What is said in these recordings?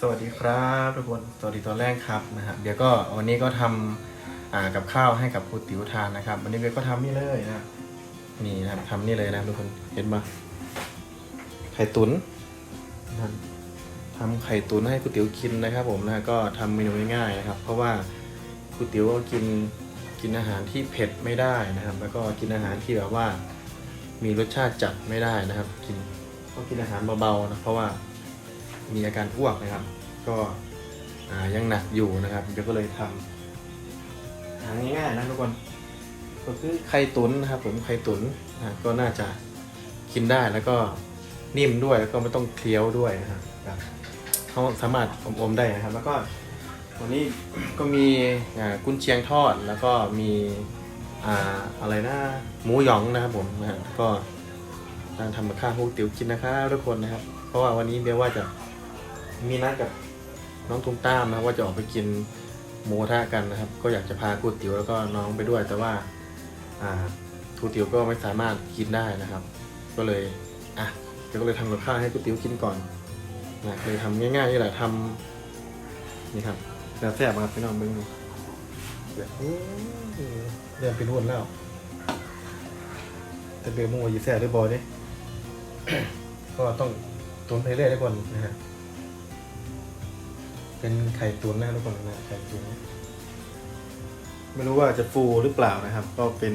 สวัสดีครับทุกคนสวัสดีตอนแรกครับนะฮะเดี๋ยวก็วันนี้ก็ทำอ่ากับข้าวให้กับครูติ๋วทานนะครับ วันนี้เบลก็ทำนี่เลยนะนี่นะครับทำนี่เลยนะทุกคนเห็นปะไข่ตุ๋นนะครับทำไข่ตุ๋นให้ครูติ๋วกินนะครับ ผมนะก็ทำเมนูง่ายๆนะครับ เพราะว่าครูติ๋วก็กินกินอาหารที่เผ็ดไม่ได้นะครับ แล้วก็กินอาหารที่แบบว่า มีรสชาติจัดไม่ได้นะครับ กินก็กินอาหารเบาๆนะเพราะว่า มีอาการอ้วกนะครับ ก็อ่ายังหนักอยู่นะครับเดี๋ยวก็เลยทำทางง่ายๆนะทุกคนก็คือไข่ตุ๋นนะครับ ผมไข่ตุ๋นนะก็น่าจะกินได้แล้วก็นิ่มด้วยแล้วก็ไม่ต้องเคี้ยวด้วยนะครับแบบเขาสามารถอมๆได้นะครับ แล้วก็วันนี้ก็มีอ่ากุนเชียงทอดแล้วก็มีอ่าอะไรนะหมูหยองนะครับผมนะฮะก็การทำกับข้าวพวกติ๋วกินนะครับทุกคนนะครับ เพราะว่าวันนี้เบลว่าจะ มีนัดกับน้องตุ้มตามนะว่าจะออกไปกินหมูกระทะกันนะครับ ก็อยากจะพาคูติ๋วแล้วก็น้องไปด้วย แต่ว่าอ่าคูติ๋วก็ไม่สามารถกินได้นะครับ ก็เลยอะเดี๋ยวก็เลยทำกับข้าวให้คูติ๋วกินก่อนนะเลยทำง่ายๆนี่แหละทำนี่ครับแต่แซ่บๆครับพี่น้องเบิ้งดูเดี๋ยวอื้อเริ่มเป็นหุ่นแล้ว แต่เบลมัวอยู่แซ่บด้วยบอดิก็ต้องตุนไปเรื่อยทุกคนนะฮะ เป็นไข่ตุ๋นนะทุกคนนะไข่ตุ๋นไม่รู้ว่าจะฟูหรือเปล่านะครับ ก็เป็น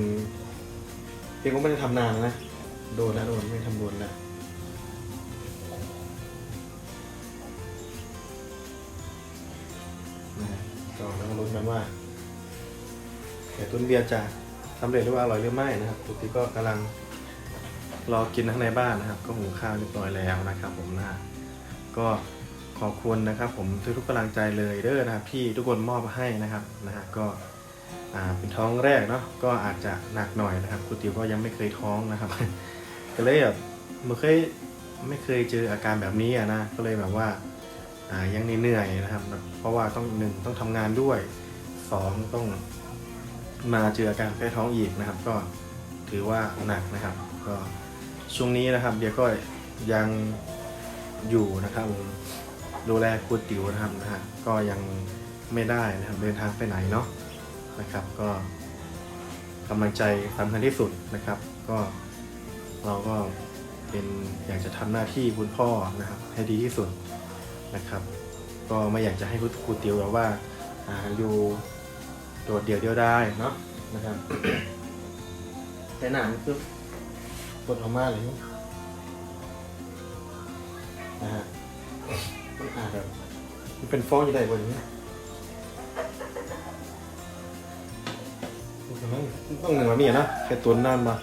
เพียงก็ไม่ได้ทำนานนะโดนแล้วโดนไม่ทำโดนแล้วนะก็แล้วมาลุ้นกันว่าไข่ตุ๋นเบียร์จะสำเร็จหรือว่าอร่อยหรือไม่นะครับทุกทีก็กำลังรอกินทั้งในบ้านนะครับ ก็หุงข้าวเรียบร้อยแล้วนะครับ ผมนะก็ ขอบคุณนะครับ ผมทุกๆกำลังใจเลยเด้อนะครับที่ทุกคนมอบให้นะครับนะฮะก็เป็นท้องแรกเนาะก็อาจจะหนักหน่อยนะครับคุณติวก็ยังไม่เคยท้องนะครับ ก็เลยแบบไม่เคยไม่เคยเจออาการแบบนี้อะนะก็เลยแบบว่าายังเหนื่อยนะครับ เพราะว่าต้องหนึ่งต้องทำงานด้วยสองต้องมาเจออาการแพ้ท้องอีกนะครับ ก็ถือว่าหนักนะครับ ก็ช่วงนี้นะครับเดี๋ยวก็ยังอยู่นะครับผม ดูแลครูติ๋วนะครับนะฮะก็ยังไม่ได้นะครับเดินทางไปไหนเนาะนะครับ ก็กำลังใจสำคัญที่สุดนะครับ ก็เราก็เป็นอยากจะทำหน้าที่คุณพ่อนะครับ ให้ดีที่สุดนะครับ ก็ไม่อยากจะให้ครูครูติ๋วแบบว่าอ่าอยู่โดดเดี่ยวเดียวได้เนาะนะครับแต่หนังคือปวดออกมาเลยนะฮะ มันอาจแบบมันเป็นฟองอยู่ได้บนนี้ต้องหนึ่งแบบนี้นะแค่ตัวน้ำมา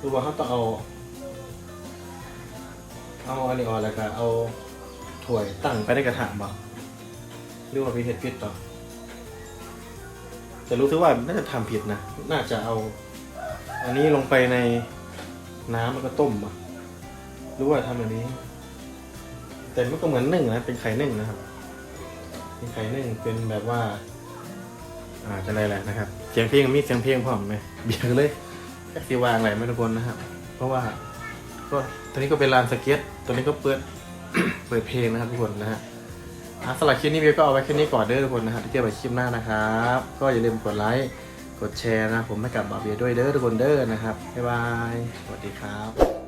ดูว่าเขาต้องเอา เอาอันนี้ออกแล้วก็เอาถ้วยตั้งไปในกระถางบ่หรือว่าพิเศษผิดต่อแต่รู้สึกว่าน่าจะทำผิดนะ น่าจะเอา อันนี้ลงไปในน้ำแล้วก็ต้มอะหรือว่าทำแบบนี้ แต่มันก็เหมือนนึ่งนะ เป็นไข่นึ่งนะครับ เป็นไข่นึ่งเป็นแบบว่า อ่าจะอะไรแหละนะครับ เสียงเพลงมีเสียงเพลงพร้อมไหมเบียร์เลยแค่สีวางอะไรไม่ทุกคนนะครับ เพราะว่า ก็ตัวนี้ก็เป็นลานสเก็ตตัวนี้ก็เปิด เปิดเพลงนะครับทุกคนนะฮะอะสำหรับคลิปนี้เบียร์ก็เอาไว้แค่นี้ก่อนเด้อทุกคนนะครับที่เจอกันคลิปหน้านะครับ ก็อย่าลืมกดไลค์กดแชร์นะผมให้กับบาเบียร์ด้วยเด้อทุกคนเด้อนะครับบ๊ายบายสวัสดีครับ